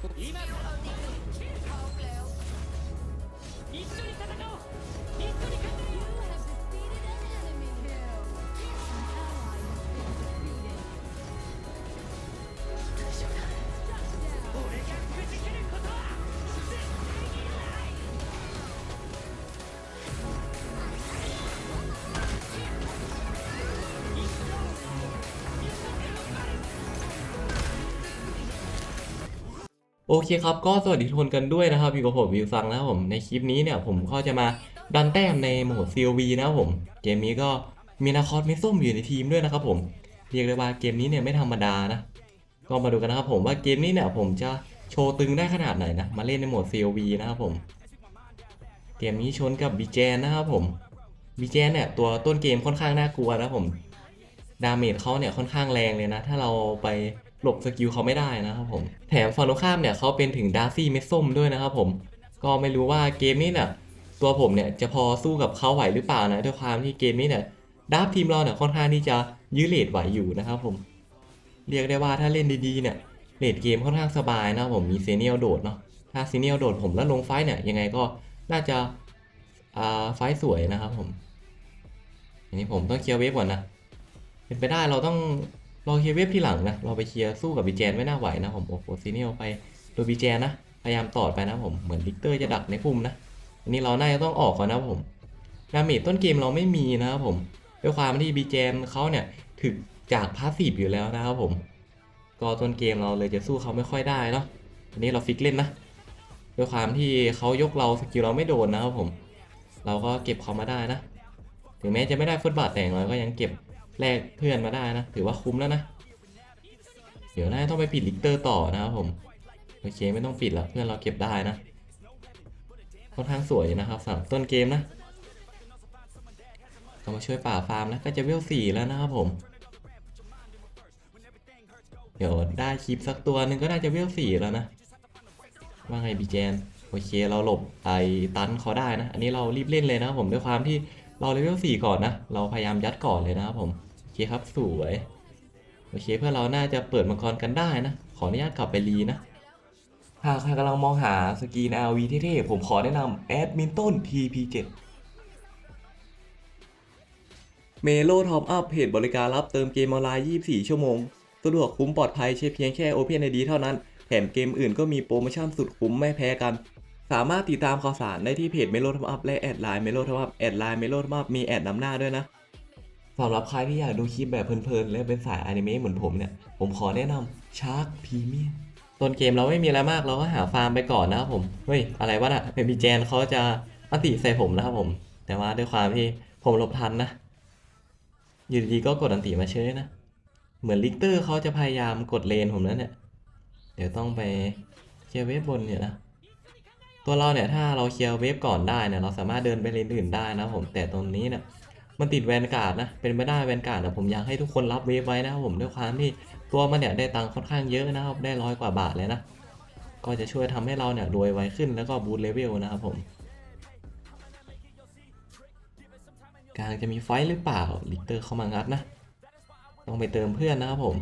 今一緒に戦おう。一緒に勝て。 โอเคครับ ก็สวัสดีทุกคนกันด้วยนะครับอยู่กับผมวิวซังนะครับผมในคลิปนี้เนี่ยผมก็จะมาดันแต้มในโหมด COV นะครับผม เกมนี้ก็มีนาคอสเมส้มอยู่ในทีมด้วยนะครับผมเรียกได้ว่าเกมนี้เนี่ยไม่ธรรมดานะ ก็มาดูกันนะครับผมว่าเกมนี้เนี่ยผมจะโชว์ตึงได้ขนาดไหนนะ มาเล่นในโหมด COV นะครับผม เกมนี้ชนกับบีเจนนะครับผมบีเจนเนี่ยตัวต้นเกมค่อนข้างน่ากลัวนะผม ดาเมจเขาเนี่ยค่อนข้างแรงเลยนะ ถ้าเราไป หลบสกิลเขาไม่ได้นะครับผม แถมฝั่งตรงข้ามเนี่ยเขาเป็นถึงดาร์ซี่เมสส้มด้วยนะครับผม ก็ไม่รู้ว่าเกมนี้เนี่ยตัวผมเนี่ยจะพอสู้กับเขาไหวหรือเปล่านะด้วยความที่เกมนี้เนี่ยดาร์ฟทีมเราเนี่ยค่อนข้างที่จะยื้อเลดไหวอยู่นะครับผม เรียกได้ว่าถ้าเล่นดีๆเนี่ยเลดเกมค่อนข้างสบายนะครับผมมีเซเนียลโดดเนาะถ้าเซเนียลโดดผมแล้วลงไฟท์เนี่ยยังไงก็น่าจะอ่าไฟท์สวยนะครับผมอันนี้ผมต้องเคลียร์เวฟก่อนนะเป็นไปได้เราต้อง รอเคลียร์เวฟที่หลังนะ เราไปเคลียร์สู้กับบีเจนไม่น่าไหวนะผมโอ้โหซีเนียลไปโดยบีเจนนะ พยายามตอดไปนะผมเหมือนลิกเตอร์จะดักในพุ่มนะอันนี้เราน่าจะต้องออกก่อนนะผมดาเมจต้นเกมเราไม่มีนะครับผมด้วยความที่บีเจนเขาเนี่ยถึกจากพาสซีฟอยู่แล้วนะครับผม ก็ต้นเกมเราเลยจะสู้เขาไม่ค่อยได้เนาะอันนี้เราฟิกเล่นนะด้วยความที่เขายกเราสกิลเราไม่โดนนะครับผม เราก็เก็บเขามาได้นะ ถึงแม้จะไม่ได้ฟุตบาทแต่งเราก็ยังเก็บ แลกเพื่อนมาได้นะ ถือว่าคุ้มแล้วนะ เดี๋ยวน่าต้องไปปิดลิกเตอร์ต่อนะครับผม โอเคไม่ต้องปิดแล้วเพื่อนเราเก็บได้นะ ค่อนข้างสวยนะครับสำหรับต้นเกมนะก็มาช่วยป่าฟาร์มนะก็จะเวลสี่แล้วนะครับผม เดี๋ยวได้คลิปสักตัวหนึ่งก็น่าจะเวลสี่แล้วนะ ว่าไงบีเจนโอเคเราหลบไอ้ตันเขาได้นะ อันนี้เรารีบเล่นเลยนะครับผมด้วยความที่เราเลเวลสี่ก่อนนะ เราพยายามยัดก่อนเลยนะครับผม เคครับสวยโอเคเพื่อเราน่าจะเปิดมังกรกันได้นะ ขออนุญาตกลับไปรีนะหากใครกำลังมองหาสกีน RV เท่ๆผมขอแนะนำแอดมินต้น TP7 เมโลท็อปอัพเพจบริการรับเติมเกมออนไลน์ 24 ชั่วโมง สะดวกคุ้มปลอดภัยใช้เพียงแค่ OpenID เท่านั้น แถมเกมอื่นก็มีโปรโมชั่นสุดคุ้มไม่แพ้กัน สามารถติดตามข่าวสารได้ที่เพจเมโลท็อปอัพและแอดไลน์เมโลท็อปอัพแอดไลน์เมโลท็อปอัพมีแอดนำหน้าด้วยนะ สำหรับใครที่อยากดูคลิปแบบเพลินๆ และเป็นสายอนิเมะเหมือนผมเนี่ย ผมขอแนะนำชาร์ k พ r เมียมต้นเกมเราไม่มีอะไรมากเราก็หาฟาร์มไปก่อนนะครับผม เฮ้ย อะไรวะน่ะเป็นพีแจนเขาจะอันติใส่ผมนะครับผม แต่ว่าด้วยความที่ผมหลบทันนะ อยู่ดีๆก็กดอันติมาเชยนะ เหมือนลิกเตอร์เขาจะพยายามกดเลนผมนั่นเนี่ย เดี๋ยวต้องไปเคลียร์เวฟบนเนี่ยนะ ตัวเราเนี่ยถ้าเราเคลียร์เวฟก่อนได้เนี่ยเราสามารถเดินไปเลนอื่นได้นะผม แต่ตรงนี้เนี่ย มันติดแวนการ์ดนะ เป็นไม่ได้แวนการ์ดแต่ผมอยากให้ทุกคนรับเวฟไว้นะครับผมด้วยความที่ตัวมันเนี่ยได้ตังค์ค่อนข้างเยอะนะครับ ได้ร้อยกว่าบาทเลยนะ ก็จะช่วยทำให้เราเนี่ยรวยไวขึ้นแล้วก็บูตเลเวลนะครับผมกลางจะมีไฟท์หรือเปล่าลิเตอร์เข้ามางัดนะ ต้องไปเติมเพื่อนนะครับผม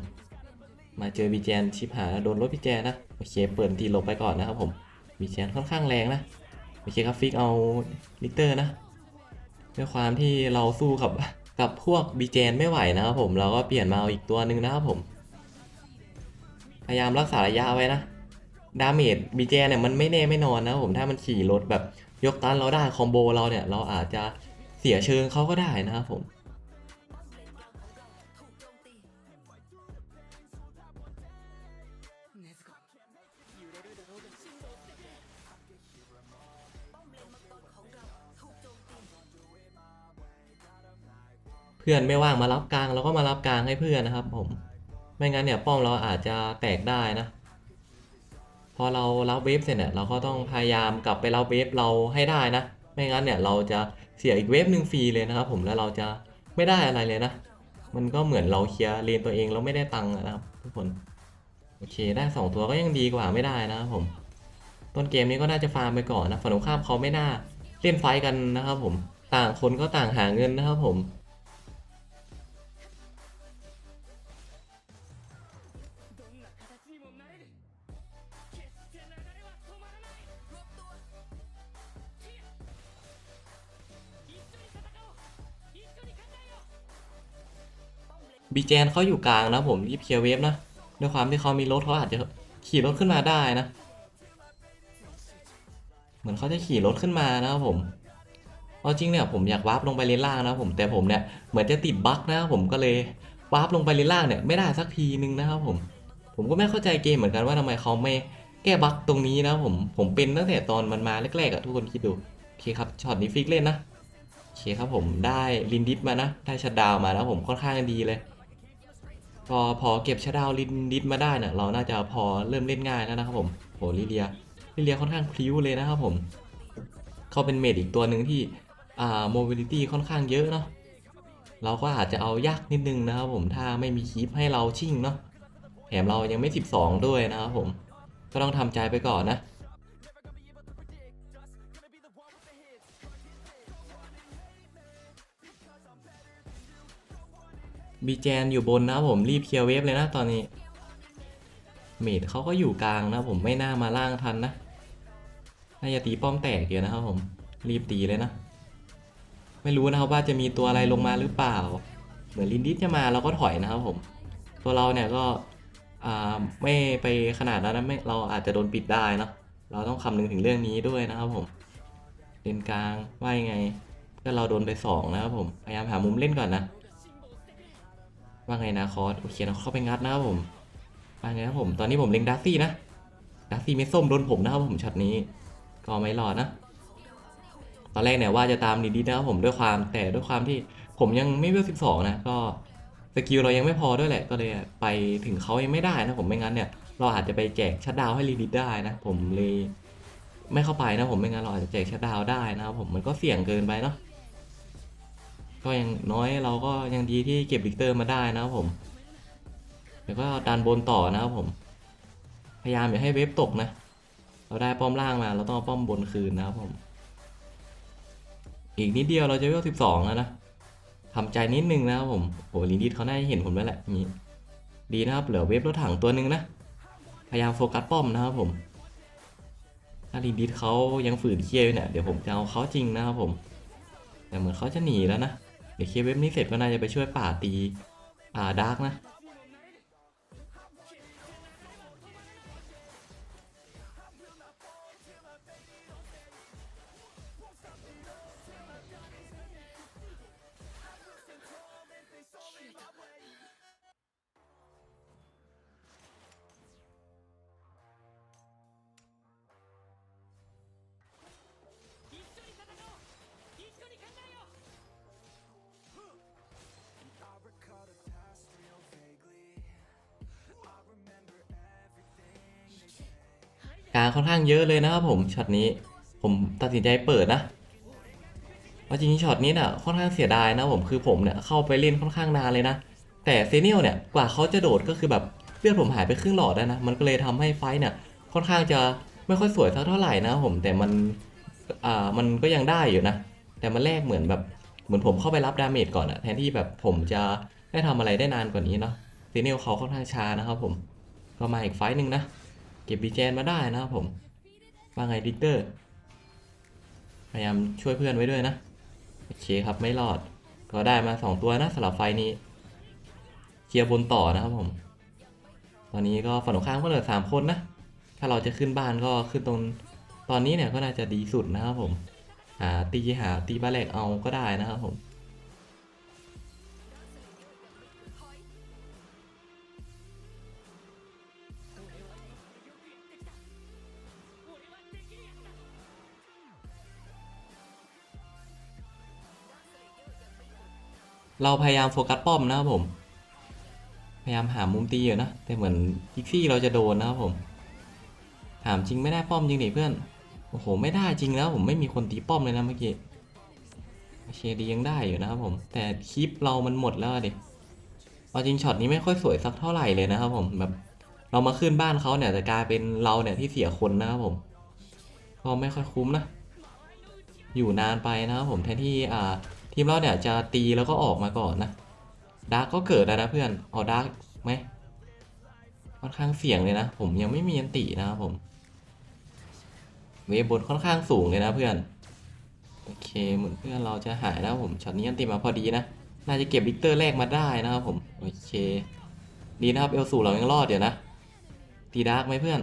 มาเจอบีแจนชิปหายโดนรถบีแจนนะโอเคเปิดทีหลบไปก่อนนะครับผมบีแจนค่อนข้างแรงนะโอเคครับฟิกเอาลิเตอร์นะ ด้วยความที่เราสู้กับกับพวกบีเจนไม่ไหวนะครับผมเราก็เปลี่ยนมาเอาอีกตัวหนึ่งนะครับผม พยายามรักษาระยะไว้นะดาเมจบีเจนเนี่ยมันไม่แน่ไม่นอนนะครับผมถ้ามันขี่รถแบบยกตันเราได้คอมโบเราเนี่ยเราอาจจะเสียเชิงเขาก็ได้นะครับผม พื่อนไม่ว่างมารับกลางเราก็มารับกลางให้เพื่อนนะครับ ผม ไม่งั้นเนี่ยป้อมเราอาจจะแตกได้นะ พอเรารับเวฟเสร็จเนี่ยเราก็ต้องพยายามกลับไปรับเวฟเราให้ได้นะ ไม่งั้นเนี่ยเราจะเสียอีกเวฟหนึ่งฟรีเลยนะครับผมแล้วเราจะไม่ได้อะไรเลยนะ มันก็เหมือนเราเคลียร์เลนตัวเองเราไม่ได้ตังค์นะครับ ทุกคน โอเคได้สองตัวก็ยังดีกว่าไม่ได้นะครับผม ต้นเกมนี้ก็น่าจะฟาร์มไปก่อนนะ ฝั่งตรงข้ามเขาไม่น่าเล่นไฟกันนะครับผม ต่างคนก็ต่างหาเงินนะครับผม บีแจนเขาอยู่กลางนะผมรีบเคลียร์เวฟนะด้วยความที่เขามีรถเขาอาจจะขี่รถขึ้นมาได้นะ เหมือนเขาจะขี่รถขึ้นมานะครับผมเอาจริงเนี่ยผมอยากวาร์ปลงไปเลนล่างนะผมแต่ผมเนี่ยเหมือนจะติดบั๊กนะครับผมก็เลยวาร์ปลงไปเลนล่างเนี่ยไม่ได้สักทีนึงนะครับผม ผมก็ไม่เข้าใจเกมเหมือนกันว่าทำไมเขาไม่แก้บั๊กตรงนี้นะผมผมเป็นตั้งแต่ตอนมันมาแรกๆอะทุกคนคิดดูโอเคครับช็อตนี้ฟิกเล่นนะโอเคครับผมได้ลินดิสมานะได้ชัดดาวมาแล้วผมค่อนข้างดีเลย พอพอเก็บชัดาวลินดิสมาได้เนี่ยเราน่าจะพอเริ่มเล่นง่ายแล้วนะครับผมโหลิเลียลิเลียค่อนข้างพลิ้วเลยนะครับผมเขาเป็นเมดอีกตัวหนึ่งที่อ่าโมบิลิตี้ค่อนข้างเยอะเนาะเราก็อาจจะเอายากนิดนึงนะครับผมถ้าไม่มีคีปให้เราชิ่งเนาะแถมเรายังไม่ 12 ด้วยนะครับผมก็ต้องทำใจไปก่อนนะ บีแจนอยู่บนนะผมรีบเคลียร์เวฟเลยนะตอนนี้ เมดเขาก็อยู่กลางนะผมไม่น่ามาล่างทันนะ น่าจะตีป้อมแตกเดียวนะครับผม รีบตีเลยนะ ไม่รู้นะครับว่าจะมีตัวอะไรลงมาหรือเปล่า เหมือนลินดิสจะมาเราก็ถอยนะครับผม ตัวเราเนี่ยก็ไม่ไปขนาดนั้นนะไม่เราอาจจะโดนปิดได้เนาะเราต้องคำนึงถึงเรื่องนี้ด้วยนะครับผมเลนกลางว่ายังไงก็เราโดนไปสองนะครับผมพยายามหามุมเล่นก่อนนะ ว่าไงนะคอสโอเคนะเข้าไปงัดนะครับผมว่าไงครับผมตอนนี้ผมเล็งดัซซี่นะดัซซี่ไม่ส้มโดนผมนะครับผมช็อตนี้ ก็ไม่รอดนะ ตอนแรกเนี่ยว่าจะตามดีดีนะครับผมด้วยความแต่ด้วยความที่ผมยังไม่เวลสิบสองนะก็สกิลเรายังไม่พอด้วยแหละก็เลยไปถึงเขายังไม่ได้นะผมไม่งั้นเนี่ยเราอาจจะไปแจกชัดดาวให้ลีดิดได้นะ ผมเลยไม่เข้าไปนะผมไม่งั้นเราอาจจะแจกชัดดาวได้นะครับผมมันก็เสี่ยงเกินไปเนาะ ก็ยังน้อยเราก็ยังดีที่เก็บลิกเตอร์มาได้นะครับผมเดี๋ยวก็ดันบนต่อนะครับผม พยายามอย่าให้เวฟตกนะ เราได้ป้อมล่างมาเราต้องเอาป้อมบนคืนนะครับผม อีกนิดเดียวเราจะเวลสิบสองแล้วนะทำใจนิดนึงนะครับผมโหลินดิสเขาน่าจะเห็นผมแล้วแหละนี่ดีนะครับเหลือเวฟรถถังตัวหนึ่งนะ พยายามโฟกัสป้อมนะครับผม ถ้าลินดิสเขายังฝืนเคลียร์อยู่เนี่ยเดี๋ยวผมจะเอาเขาจริงนะครับผมแต่เหมือนเขาจะหนีแล้วนะ เดี๋ยวเคลียร์เว็บนี้เสร็จก็น่าจะไปช่วยป่าตี อ่าดาร์กนะ กาค่อนข้างเยอะเลยนะครับผมช็อตนี้ผมตัดสินใจเปิดนะว่าจริงๆช็อตนี้น่ะค่อนข้างเสียดายนะผมคือผมเนี่ยเข้าไปเล่นค่อนข้างนานเลยนะ แต่เซเนียลเนี่ยกว่าเขาจะโดดก็คือแบบเลือดผมหายไปครึ่งหลอดแล้วนะ มันก็เลยทำให้ไฟท์เนี่ยค่อนข้างจะไม่ค่อยสวยสักเท่าไหร่นะผมแต่มันอ่ามันก็ยังได้อยู่นะ แต่มันแรกเหมือนแบบเหมือนผมเข้าไปรับดาเมจก่อนอะแทนที่แบบผมจะได้ทำอะไรได้นานกว่านี้เนาะเซเนียลเขาค่อนข้างช้านะครับผมก็มาอีกไฟท์หนึ่งนะ เก็บบีเจนมาได้นะครับผม ว่าไงดิกเตอร์ พยายามช่วยเพื่อนไว้ด้วยนะ โอเคครับไม่รอด ก็ได้มา 2 ตัวนะสำหรับไฟนี้ เคลียร์บนต่อนะครับผม ตอนนี้ก็ฝั่งตรงข้ามก็เหลือสามคนนะ ถ้าเราจะขึ้นบ้านก็ขึ้นตรงตอนนี้เนี่ยก็น่าจะดีสุดนะครับผม หาตีหาตีบ้านแรกเอาก็ได้นะครับผม เราพยายามโฟกัสป้อมนะครับผม พยายามหามุมตีอยู่นะ แต่เหมือนพิกซี่เราจะโดนนะครับผม ถามจริงไม่ได้ป้อมจริงดิเพื่อน โอ้โห ไม่ได้จริงแล้วผมไม่มีคนตีป้อมเลยนะเมื่อกี้โอเคดียังได้อยู่นะครับผม แต่คลิปเรามันหมดแล้วดิเอาจริงช็อตนี้ไม่ค่อยสวยสักเท่าไหร่เลยนะครับผมแบบเรามาขึ้นบ้านเขาเนี่ยจะกลายเป็นเราเนี่ยที่เสียคนนะครับผมก็ไม่ค่อยคุ้มนะ อยู่นานไปนะครับผมแทนที่อ่า ทีมเราเนี่ยจะตีแล้วก็ออกมาก่อนนะดาร์กก็เกิดแล้วนะเพื่อนเอาดาร์กไหมค่อนข้างเสี่ยงเลยนะ ผมยังไม่มีอันตินะครับผมเวฟบนค่อนข้างสูงเลยนะเพื่อนโอเคเหมือนเพื่อนเราจะหายแล้วผมช็อตนี้อันติมาพอดีนะน่าจะเก็บลิกเตอร์แรกมาได้นะครับผมโอเค ดีนะครับเอลสูเรายังรอดเดี๋ยวนะตีดาร์กไหมเพื่อน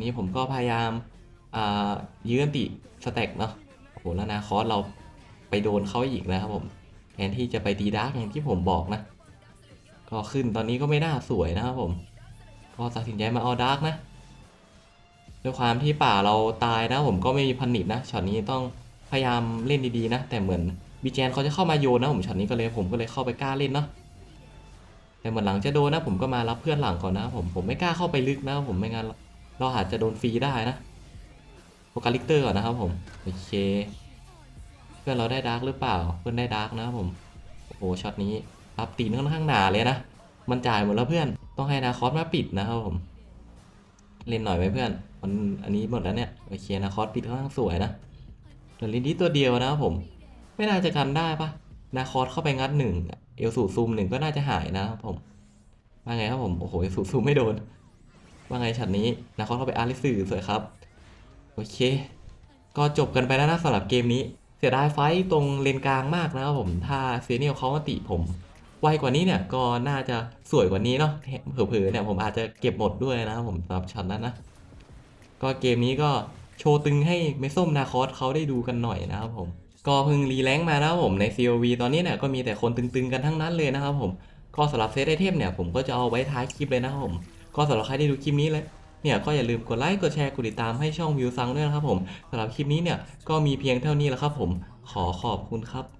นี่ผมก็พยายามอ่ายื้ออันติสแต็กเนาะโอ้โหแล้วนาคอสเรา ไปโดนเขาอีกนะครับผมแทนที่จะไปตีดาร์กอย่างที่ผมบอกนะ ก็ขึ้นตอนนี้ก็ไม่น่าสวยนะครับผม ก็ตัดสินใจมาเอาดาร์กนะด้วยความที่ป่าเราตายนะผมก็ไม่มีพันนิดนะช็อตนี้ต้องพยายามเล่นดีๆนะ แต่เหมือนบีแจนเขาจะเข้ามาโยนนะผมช็อตนี้ก็เลยผมก็เลยเข้าไปกล้าเล่นเนาะแต่เหมือนหลังจะโดนนะ ผมก็มารับเพื่อนหลังก่อนนะผมผมไม่กล้าเข้าไปลึกนะผมไม่งั้นเราอาจจะโดนฟรีได้นะโฟกัสลิกเตอร์ก่อนนะครับผมโอเค เพื่อนเราได้ดาร์กหรือเปล่า เพื่อนได้ดาร์กนะครับผม โอ้โห ช็อตนี้รับตีนค่อนข้างหนาเลยนะ มันจ่ายหมดแล้วเพื่อน ต้องให้นาคอสมาปิดนะครับผม เล่นหน่อยไหมเพื่อน มันอันนี้หมดแล้วเนี่ย โอเคนาคอสปิดค่อนข้างสวยนะเหลือลินดี้ตัวเดียวนะครับผม ไม่น่าจะกันได้ปะนาคอสเข้าไปงัดหนึ่งเอลสูซูมหนึ่งก็น่าจะหายนะครับผม ว่าไงครับผม โอ้โห เอลสูซูมไม่โดน ว่าไงฉันนี้นาคอสเข้าไปอาริสือสวยครับ โอเค ก็จบกันไปแล้วนะสำหรับเกมนี้ เสียดายไฟตรงเลนกลางมากนะครับผม ถ้าเซเนียลเขามาติผมไวกว่านี้เนี่ยก็น่าจะสวยกว่านี้เนาะเผลอๆเนี่ยผมอาจจะเก็บหมดด้วยนะครับผมสำหรับช็อตนั้นนะ ก็เกมนี้ก็โชว์ตึงให้เมส้มนาคอสเขาได้ดูกันหน่อยนะครับผม ก็เพิ่งรีแลงค์มานะครับผมใน COV ตอนนี้เนี่ยก็มีแต่คนตึงๆกันทั้งนั้นเลยนะครับผม ก็สำหรับเซตไอเทมเนี่ยผมก็จะเอาไว้ท้ายคลิปเลยนะครับผม ก็สำหรับใครที่ดูคลิปนี้เลย เนี่ยก็อย่าลืมกดไลค์กดแชร์กดติดตามให้ช่องวิวซังด้วยนะครับผมสำหรับคลิปนี้เนี่ยก็มีเพียงเท่านี้แล้วครับผมขอขอบคุณครับ